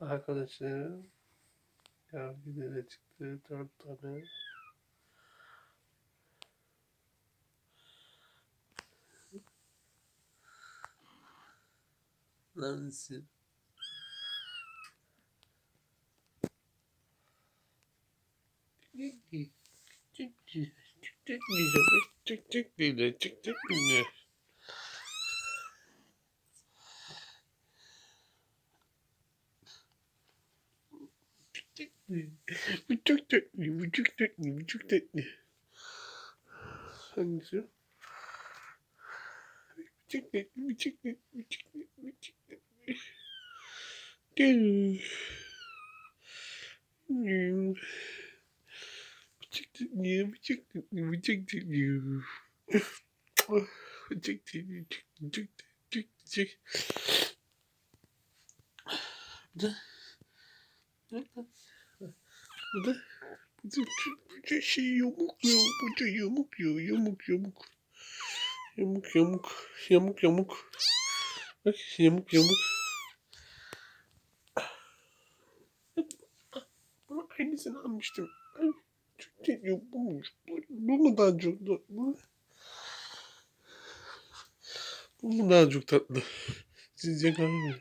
Arkadaşlar yargılara çıktı dört tane. Neredesin? Çık çık çık çık diyeceğim. Çık çık diyeceğim. Çık çık diyeceğim. Bu çok tatlı, bu çok tatlı, bu çok tatlı. Hangisi? Bu çok tatlı, bu çok tatlı, bu çok tatlı, bu çok tatlı. Gel. Bu çok tatlı, bu çok tatlı, bu çok tatlı. Bu çok tatlı, çok çok çok çok. Bu da bu da bu da bu da, bu da şey yamuk ya, bu da yamuk ya, yamuk yamuk. Yamuk yamuk, yamuk yamuk. Bak yamuk yamuk. Bunu aynısını almıştım. Çok tatlı bu. Bu, mu daha çok bu? Bu mu daha çok tatlı? Sizce verin.